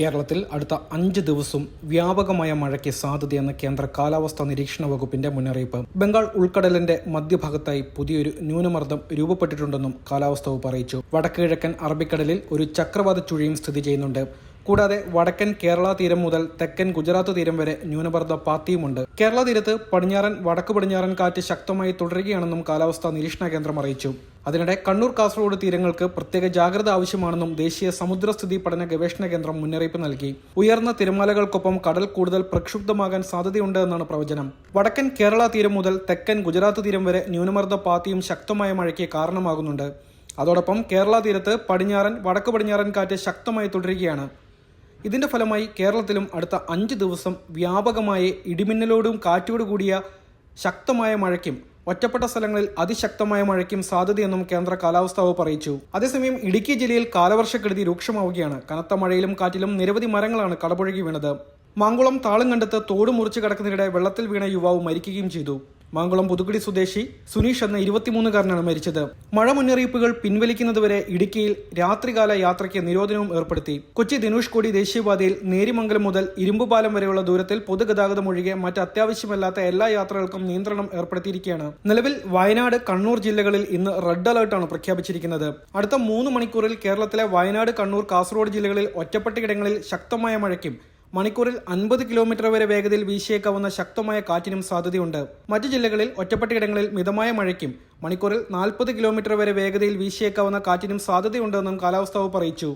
കേരളത്തിൽ അടുത്ത അഞ്ച് ദിവസം വ്യാപകമായ മഴയ്ക്ക് സാധ്യതയെന്ന് കേന്ദ്ര കാലാവസ്ഥാ നിരീക്ഷണ വകുപ്പിന്റെ മുന്നറിയിപ്പ്. ബംഗാൾ ഉൾക്കടലിന്റെ മധ്യഭാഗത്തായി പുതിയൊരു ന്യൂനമർദ്ദം രൂപപ്പെട്ടിട്ടുണ്ടെന്നും കാലാവസ്ഥാ വകുപ്പ് അറിയിച്ചു. വടക്കു കിഴക്കൻ അറബിക്കടലിൽ ഒരു ചക്രവാത ചുഴിയും സ്ഥിതി ചെയ്യുന്നുണ്ട്. കൂടാതെ വടക്കൻ കേരള തീരം മുതൽ തെക്കൻ ഗുജറാത്ത് തീരം വരെ ന്യൂനമർദ്ദ പാത്തിയുമുണ്ട്. കേരള തീരത്ത് പടിഞ്ഞാറൻ വടക്ക് പടിഞ്ഞാറൻ കാറ്റ് ശക്തമായി തുടരുകയാണെന്നും കാലാവസ്ഥാ നിരീക്ഷണ കേന്ദ്രം അറിയിച്ചു. അതിനിടെ കണ്ണൂർ കാസർഗോഡ് തീരങ്ങൾക്ക് പ്രത്യേക ജാഗ്രത ആവശ്യമാണെന്നും ദേശീയ സമുദ്രസ്ഥിതി പഠന ഗവേഷണ കേന്ദ്രം മുന്നറിയിപ്പ് നൽകി. ഉയർന്ന തിരമാലകൾക്കൊപ്പം കടൽ കൂടുതൽ പ്രക്ഷുബ്ധമാകാൻ സാധ്യതയുണ്ട് എന്നാണ് പ്രവചനം. വടക്കൻ കേരള തീരം മുതൽ തെക്കൻ ഗുജറാത്ത് തീരം വരെ ന്യൂനമർദ്ദ പാത്തിയും ശക്തമായ മഴയ്ക്ക് കാരണമാകുന്നുണ്ട്. അതോടൊപ്പം കേരള തീരത്ത് പടിഞ്ഞാറൻ വടക്ക് പടിഞ്ഞാറൻ കാറ്റ് ശക്തമായി തുടരുകയാണ്. ഇതിന്റെ ഫലമായി കേരളത്തിലും അടുത്ത അഞ്ച് ദിവസം വ്യാപകമായ ഇടിമിന്നലോടും കാറ്റോടു കൂടിയ ശക്തമായ മഴയ്ക്കും ഒറ്റപ്പെട്ട സ്ഥലങ്ങളിൽ അതിശക്തമായ മഴയ്ക്കും സാധ്യതയെന്നും കേന്ദ്ര കാലാവസ്ഥാ വകുപ്പ് അറിയിച്ചു. അതേസമയം ഇടുക്കി ജില്ലയിൽ കാലവർഷക്കെടുതി രൂക്ഷമാവുകയാണ്. കനത്ത മഴയിലും കാറ്റിലും നിരവധി മരങ്ങളാണ് കടപുഴകി വീണത്. മാങ്കുളം താളം കണ്ടെത്ത് തോട് മുറിച്ചു കടക്കുന്നതിനിടെ വെള്ളത്തിൽ വീണ യുവാവ് മരിക്കുകയും ചെയ്തു. മാങ്കുളം പുതുക്കുടി സ്വദേശി സുനീഷ് എന്ന ഇരുപത്തിമൂന്നുകാരനാണ് മരിച്ചത്. മഴ മുന്നറിയിപ്പുകൾ പിൻവലിക്കുന്നതുവരെ ഇടുക്കിയിൽ രാത്രികാല യാത്രയ്ക്ക് നിരോധനവും ഏർപ്പെടുത്തി. കൊച്ചി ധനുഷ്കോടി ദേശീയപാതയിൽ നേരിമംഗലം മുതൽ ഇരുമ്പുപാലം വരെയുള്ള ദൂരത്തിൽ പൊതുഗതാഗതം ഒഴികെ മറ്റ് അത്യാവശ്യമല്ലാത്ത എല്ലാ യാത്രകൾക്കും നിയന്ത്രണം ഏർപ്പെടുത്തിയിരിക്കുകയാണ്. നിലവിൽ വയനാട് കണ്ണൂർ ജില്ലകളിൽ ഇന്ന് റെഡ് അലർട്ടാണ് പ്രഖ്യാപിച്ചിരിക്കുന്നത്. അടുത്ത മൂന്ന് മണിക്കൂറിൽ കേരളത്തിലെ വയനാട് കണ്ണൂർ കാസർഗോഡ് ജില്ലകളിൽ ഒറ്റപ്പെട്ടയിടങ്ങളിൽ ശക്തമായ മഴയ്ക്കും മണിക്കൂറിൽ അൻപത് കിലോമീറ്റർ വരെ വേഗതയിൽ വീശിയേക്കാവുന്ന ശക്തമായ കാറ്റിനും സാധ്യതയുണ്ട്. മറ്റു ജില്ലകളിൽ ഒറ്റപ്പെട്ടയിടങ്ങളിൽ മിതമായ മഴയ്ക്കും മണിക്കൂറിൽ നാൽപ്പത് കിലോമീറ്റർ വരെ വേഗതയിൽ വീശിയേക്കാവുന്ന കാറ്റിനും സാധ്യതയുണ്ടെന്നും കാലാവസ്ഥാ വകുപ്പ് അറിയിച്ചു.